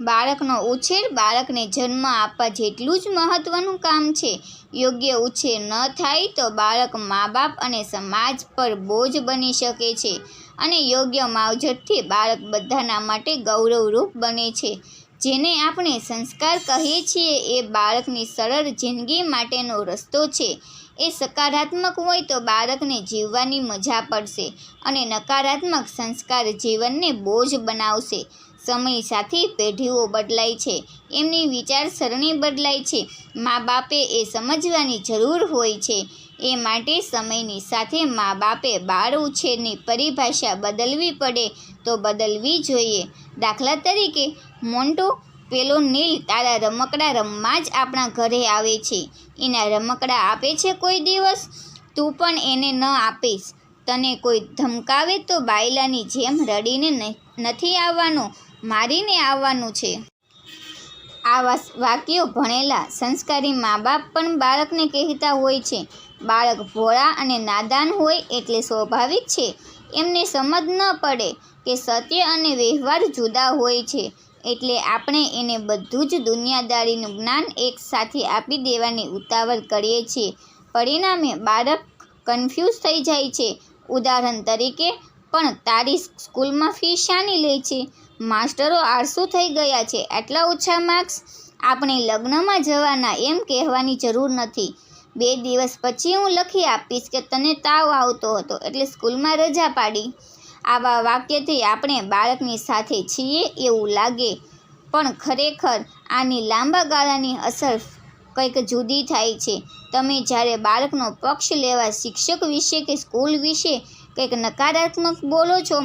બાળકનો ઉછેર બાળકને જન્મ આપવા જેટલું જ મહત્ત્વનું કામ છે. યોગ્ય ઉછેર ન થાય તો બાળક મા બાપ અને સમાજ પર બોજ બની શકે છે અને યોગ્ય માવજતથી બાળક બધાના માટે ગૌરવરૂપ બને છે. જેને આપણે સંસ્કાર કહીએ છીએ એ બાળકની સરળ જિંદગી માટેનો રસ્તો છે. એ સકારાત્મક હોય તો બાળકને જીવવાની મજા પડશે અને નકારાત્મક સંસ્કાર જીવનને બોજ બનાવશે. સમય સાથે પેઢીઓ બદલાય છે, એમની વિચારસરણી બદલાય છે મા બાપે એ સમજવાની જરૂર હોય છે. એ માટે સમયની સાથે મા બાપે બાળ ઉછેરની પરિભાષા બદલવી પડે તો બદલવી જોઈએ. દાખલા તરીકે, મોન્ટો પેલો નીલ તારા રમકડા રમવા જ આપણા ઘરે આવે છે. એના રમકડા આપે છે કોઈ દિવસ? તું પણ એને ન આપીશ. તને કોઈ ધમકાવે તો બાયલાની જેમ રડીને નથી આવવાનું, મારીને આવવાનું છે. આવા વાક્યો ભણેલા સંસ્કારી મા બાપ પણ બાળકને કહેતા હોય છે. બાળક ભોળા અને નાદાન હોય એટલે સ્વાભાવિક છે. એમને સમજ ન પડે કે સત્ય અને વ્યવહાર જુદા હોય છે. એટલે આપણે એને બધું જ દુનિયાદારીનું જ્ઞાન એકસાથે આપી દેવાની ઉતાવળ કરીએ છીએ. પરિણામે બાળક કન્ફ્યુઝ થઈ જાય છે. ઉદાહરણ તરીકે, પણ તારી સ્કૂલમાં ફી શાની લે છે? માસ્ટરો આળસુ થઈ ગયા છે. આટલા ઓછા માર્ક્સ આપણે લગ્નમાં જવાના એમ કહેવાની જરૂર નથી. બે દિવસ પછી હું લખી આપીશ કે તને તાવ આવતો હતો. એટલે સ્કૂલમાં રજા પાડી. આવા વાક્યથી આપણે બાળકની સાથે છીએ એવું લાગે. પણ ખરેખર આની લાંબા ગાળાની અસર કંઈક જુદી થાય છે. તમે જ્યારે બાળકનો પક્ષ લેવા શિક્ષક વિશે કે સ્કૂલ વિશે કંઈક નકારાત્મક બોલો છો,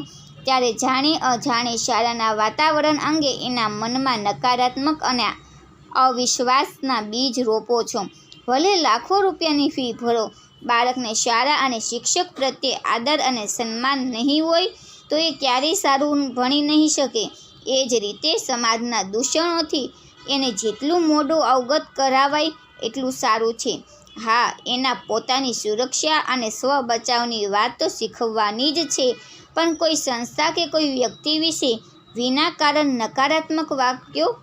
ત્યારે જાણે અજાણે શાળાના વાતાવરણ અંગે એના મનમાં નકારાત્મક અને અવિશ્વાસના બીજ રોપો છો. ભલે લાખો રૂપિયાની ફી ભરો બાળકને શાળા અને શિક્ષક પ્રત્યે આદર અને સન્માન નહીં હોય, તો એ ક્યારેય સારું ભણી નહીં શકે. એ જ રીતે સમાજના દૂષણોથી એને જેટલું મોઢું અવગત કરાવાય, એટલું સારું છે. હા, એના પોતાની સુરક્ષા અને સ્વ બચાવની વાત તો શીખવવાની જ છે. પણ કોઈ સંસ્થા કે કોઈ વ્યક્તિ વિશે વિના કારણ નકારાત્મક વાક્યો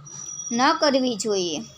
ન કરવી જોઈએ.